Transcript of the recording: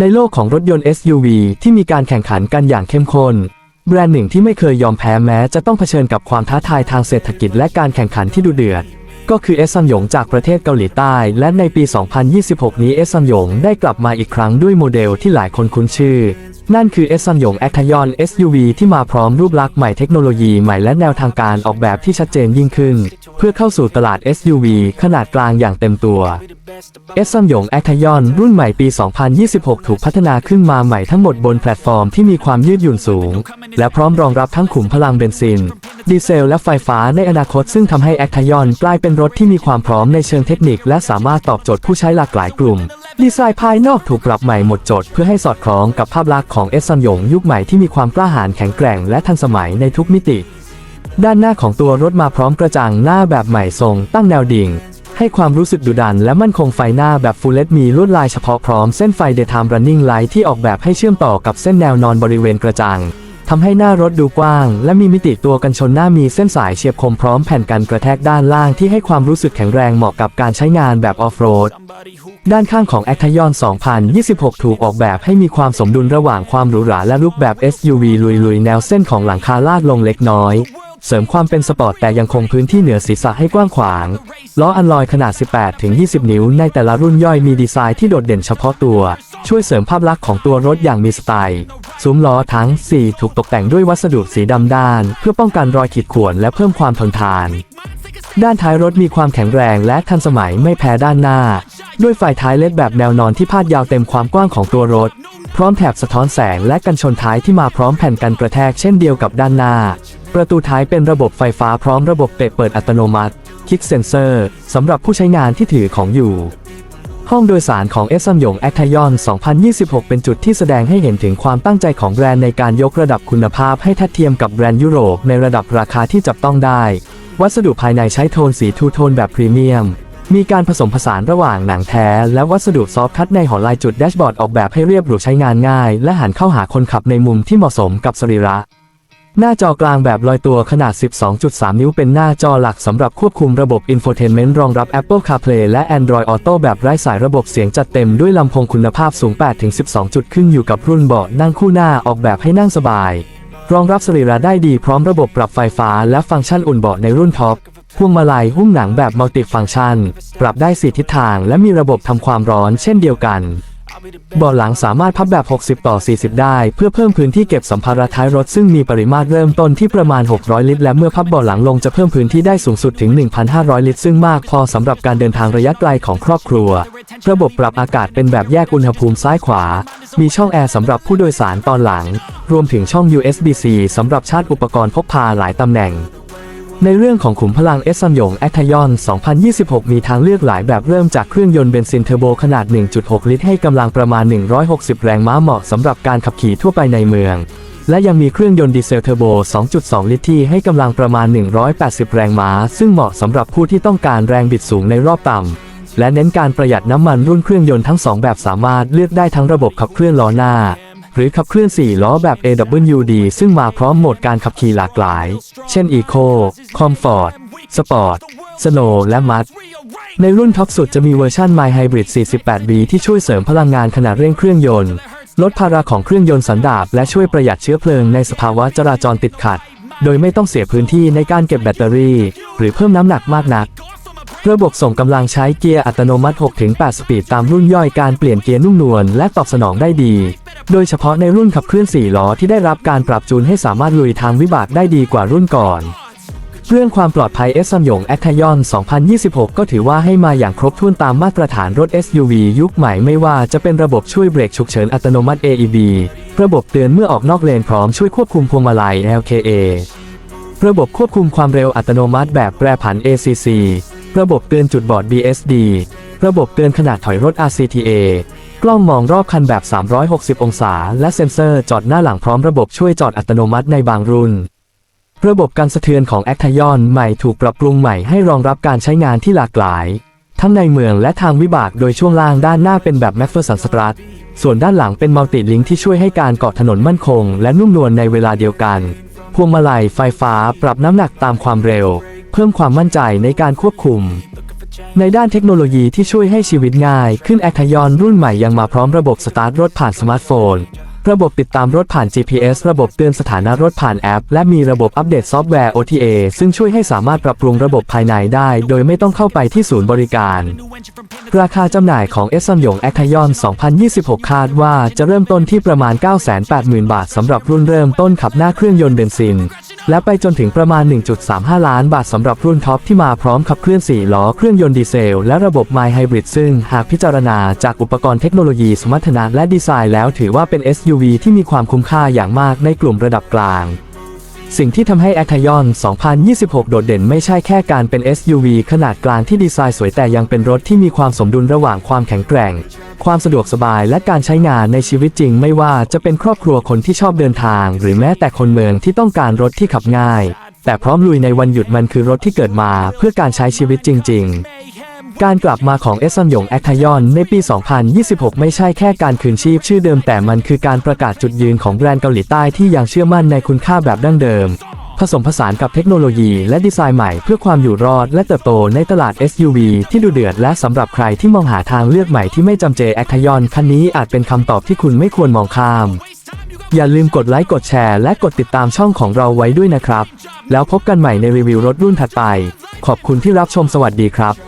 ในโลกของรถยนต์ SUV ที่มีการแข่งขันกันอย่างเข้มข้น แบรนด์หนึ่งที่ไม่เคยยอมแพ้แม้จะต้องเผชิญกับความท้าทายทางเศรษฐกิจและการแข่งขันที่ดุเดือด ก็คือเอสซัมหยงจากประเทศเกาหลีใต้ และในปี 2026 นี้เอสซัมหยงได้กลับมาอีกครั้งด้วยโมเดลที่หลายคนคุ้นชื่อ นั่นคือเอสซัมหยงแอคทยอน SUV ที่มาพร้อมรูปลักษณ์ใหม่เทคโนโลยีใหม่และแนวทางการออกแบบที่ชัดเจนยิ่งขึ้น เพื่อเข้าสู่ตลาด SUV ขนาดกลางอย่างเต็มตัวเอสซัมหยงแอคทยอนรุ่นใหม่ปี 2026 ถูกพัฒนาขึ้นมาใหม่ทั้งหมดบนแพลตฟอร์มที่มีความยืดหยุ่นสูง และพร้อมรองรับทั้งขุมพลังเบนซิน ดีเซลและไฟฟ้าในอนาคตซึ่งทำให้แอคทยอนกลายเป็นรถที่มีความพร้อมในเชิงเทคนิค และสามารถตอบโจทย์ผู้ใช้หลากหลายกลุ่ม ดีไซน์ภายนอกถูกปรับใหม่หมดจดเพื่อให้สอดคล้องกับภาพลักษณ์ของเอสซอนหยงยุคใหม่ที่มีความกล้าหาญแข็งแกร่งและทันสมัยในทุกมิติ ด้านหน้าของตัวรถมาพร้อมกระจังหน้าแบบใหม่ทรง ตั้งแนวดิ่ง ให้ความรู้สึกดุดันและมั่นคงไฟหน้าแบบฟูลเลตมีลวดลายเฉพาะพร้อมเส้นไฟ Daytime Running line ที่ออกแบบให้เชื่อมต่อกับเส้นแนวนอนบริเวณกระจัง ทำให้หน้ารถดูกว้าง และมีมิติตัวกันชนหน้ามีเส้นสายเฉียบคมพร้อมแผ่นกันกระแทกด้านล่างที่ให้ความรู้สึกแข็งแรงเหมาะกับการใช้งานแบบออฟโรด ด้านข้างของ a c t a y o n 2026 ถูกออกแบบให้มีความสมดุลระหว่างความหรูหราและรูปแบบ SUV ลุยๆ แนวเส้นของหลังคาลาดลงเล็กน้อย เสริมความเป็นสปอร์ตแต่ยังคงพื้นที่เหนือศีรษะให้กว้างขวาง ล้ออัลลอยขนาด 18-20 นิ้ว ในแต่ละรุ่นย่อยมีดีไซน์ที่โดดเด่นเฉพาะตัว ช่วยเสริมภาพลักษณ์ของตัวรถอย่างมีสไตล์ ซุ้มล้อทั้ง 4 ถูกตกแต่งด้วยวัสดุสีดำด้าน เพื่อป้องกันรอยขีดข่วนและเพิ่มความทนทาน ด้านท้ายรถมีความแข็งแรงและทันสมัยไม่แพ้ด้านหน้า ด้วยไฟท้ายเล็ดแบบแนวนอนที่พาดยาวเต็มความกว้างของตัวรถ พร้อมแถบสะท้อนแสงและกันชนท้ายที่มาพร้อมแผ่นกันกระแทกเช่นเดียวกับด้านหน้า ประตูท้ายเป็นระบบไฟฟ้าพร้อมระบบเปิดเปิดอัตโนมัติ คิกเซนเซอร์สำหรับผู้ใช้งานที่ถือของอยู่ ห้องโดยสารของเอสซัมยงแอคทยอน 2026 เป็นจุดที่แสดงให้เห็นถึงความตั้งใจของแบรนด์ในการยกระดับคุณภาพให้ทัดเทียมกับแบรนด์ยุโรปในระดับราคาที่จับต้องได้ วัสดุภายในใช้โทนสีทูโทนแบบพรีเมียม มีการผสมผสานระหว่างหนังแท้ และวัสดุซอฟต์คัตในหอลายจุดแดชบอร์ดออกแบบให้เรียบหรูใช้งานง่าย และหันเข้าหาคนขับในมุมที่เหมาะสมกับสรีระ หน้าจอกลางแบบลอยตัวขนาด 12.3 นิ้วเป็นหน้าจอหลักสำหรับควบคุมระบบ Infotainment รองรับ Apple CarPlay และ Android Auto แบบไร้สายระบบเสียงจัดเต็มด้วยลำโพงคุณภาพสูง 8-12 จุดขึ้นอยู่กับรุ่นเบาะนั่งคู่หน้าออกแบบให้นั่งสบาย รองรับสรีระได้ดีพร้อมระบบปรับไฟฟ้าและฟังก์ชันอุ่นเบาะในรุ่นท็อปพวงมาลัยหุ้มหนังแบบมัลติฟังก์ชัน ปรับได้ 4 ทิศทาง และมีระบบทำความร้อนเช่นเดียวกัน เบาะหลังสามารถพับแบบ 60 ต่อ 40 ได้ เพื่อเพิ่มพื้นที่เก็บสัมภาระท้ายรถซึ่งมีปริมาตรเริ่มต้นที่ประมาณ 600 ลิตร และเมื่อพับเบาะหลังลงจะเพิ่มพื้นที่ได้สูงสุดถึง 1,500 ลิตร ซึ่งมากพอสำหรับการเดินทางระยะไกลของครอบครัว ระบบปรับอากาศเป็นแบบแยกอุณหภูมิซ้ายขวา มีช่องแอร์สำหรับผู้โดยสารตอนหลัง รวมถึงช่อง USB-C สำหรับชาร์จอุปกรณ์พกพาหลายตำแหน่ง ในเรื่องของขุมพลังเอสซัมยงแอคทยอน 2026 มีทางเลือกหลายแบบเริ่มจากเครื่องยนต์เบนซินเทอร์โบขนาด 1.6 ลิตรให้กำลังประมาณ 160 แรงม้าเหมาะสำหรับการขับขี่ทั่วไปในเมือง และยังมีเครื่องยนต์ดีเซลเทอร์โบ 2.2 ลิตรที่ให้กำลังประมาณ 180 แรงม้า ซึ่งเหมาะสำหรับผู้ที่ต้องการแรงบิดสูงในรอบต่ำและเน้นการประหยัดน้ำมันรุ่นเครื่องยนต์ทั้งสองแบบสามารถเลือกได้ทั้งระบบขับเคลื่อนล้อหน้า หรือขับเคลื่อน 4 ล้อแบบ AWD ซึ่งมาพร้อมโหมดการขับขี่หลากหลาย เช่น Eco Comfort Sport Snow และ Mud ในรุ่นท็อปสุดจะมีเวอร์ชัน My Hybrid 48B ที่ช่วยเสริมพลังงานขณะเร่งเครื่องยนต์ ลดภาระของเครื่องยนต์สันดาปและช่วยประหยัดเชื้อเพลิงในสภาวะจราจรติดขัด โดยไม่ต้องเสียพื้นที่ในการเก็บแบตเตอรี่ หรือเพิ่มน้ำหนักมากนักระบบส่งกำลังใช้เกียร์อัตโนมัติ 6-8 สปีดตามรุ่นย่อยการเปลี่ยนเกียร์นุ่มนวลและตอบสนองได้ดี โดยเฉพาะในรุ่นขับเคลื่อน 4 ล้อที่ได้รับการปรับจูนให้สามารถลุยทางวิบากได้ดีกว่ารุ่นก่อน เรื่องความปลอดภัยเอสซัมยงแอคทยอน 2026 ก็ถือว่าให้มาอย่างครบถ้วนตามมาตรฐานรถ SUV ยุคใหม่ไม่ว่าจะเป็นระบบช่วยเบรกฉุกเฉินอัตโนมัติ AEB ระบบเตือนเมื่อออกนอกเลนพร้อมช่วยควบคุมพวงมาลัย LKA ระบบควบคุมความเร็วอัตโนมัติแบบแปรผัน ACC ระบบเตือนจุดบอด BSD ระบบเตือนขนาดถอยรถ RCTA กล้องมองรอบคันแบบ 360 องศา และเซ็นเซอร์จอดหน้าหลังพร้อมระบบช่วยจอดอัตโนมัติในบางรุ่น ระบบการสะเทือนของแอคทยอนใหม่ถูกปรับปรุงใหม่ให้รองรับการใช้งานที่หลากหลาย ทั้งในเมืองและทางวิบากโดยช่วงล่างด้านหน้าเป็นแบบแมฟเฟอร์สันสตรัทส่วนด้านหลังเป็นมัลติลิงที่ช่วยให้การเกาะถนนมั่นคง และนุ่มนวลในเวลาเดียวกัน พวงมาลัยไฟฟ้าปรับน้ำหนักตามความเร็ว เพิ่มความมั่นใจในการควบคุม ในด้านเทคโนโลยีที่ช่วยให้ชีวิตง่ายขึ้นแอคทยอนรุ่นใหม่ยังมาพร้อมระบบสตาร์ทรถผ่านสมาร์ทโฟน ระบบติดตามรถผ่าน GPS ระบบเตือนสถานะรถผ่านแอป และมีระบบอัปเดตซอฟต์แวร์ OTA ซึ่งช่วยให้สามารถปรับปรุงระบบภายในได้ โดยไม่ต้องเข้าไปที่ศูนย์บริการ ราคาจำหน่ายของ e s s o n ยง a c a y o n 2026 คาดว่าจะเริ่มต้นที่ประมาณ 980,000 บาทสำหรับรุ่นเริ่มต้นขับหน้าเครื่องยนต์เบนซิน และไปจนถึงประมาณ 1.35 ล้านบาทสำหรับรุ่นท็อปที่มาพร้อมขับเคลื่อน 4 ล้อเครื่องยนต์ดีเซล และระบบ My Hybrid ซึ่งหากพิจารณาจากอุปกรณ์เทคโนโลยีสมรรถนะและดีไซน์แล้วถือว่าเป็น SUV ที่มีความคุ้มค่าอย่างมากในกลุ่มระดับกลาง สิ่งที่ทำให้ a c a y o n 2026 โดดเด่นไม่ใช่แค่การเป็น SUV ขนาดกลางที่ดีไซน์สวยแต่ยังเป็นรถที่มีความสมดุลระหว่างความแข็งแกร่ง ความสะดวกสบายและการใช้งานในชีวิตจริง ไม่ว่าจะเป็นครอบครัวคนที่ชอบเดินทาง หรือแม้แต่คนเมืองที่ต้องการรถที่ขับง่าย แต่พร้อมลุยในวันหยุดมันคือรถที่เกิดมาเพื่อการใช้ชีวิตจริง ๆ การกลับมาของเอซันยงแอคทายอนในปี 2026 ไม่ใช่แค่การคืนชีพชื่อเดิมแต่มันคือการประกาศจุดยืนของแบรนด์เกาหลีใต้ที่ยังเชื่อมั่นในคุณค่าแบบดั้งเดิม ผสมผสานกับเทคโนโลยีและดีไซน์ใหม่เพื่อความอยู่รอดและเติบโตในตลาด SUV ที่ดูเดือดและสำหรับใครที่มองหาทางเลือกใหม่ที่ไม่จำเจแอคทายอนคันนี้อาจเป็นคำตอบที่คุณไม่ควรมองข้าม อย่าลืมกดไลค์กดแชร์และกดติดตามช่องของเราไว้ด้วยนะครับ แล้วพบกันใหม่ในรีวิวรถรุ่นถัดไป ขอบคุณที่รับชมสวัสดีครับ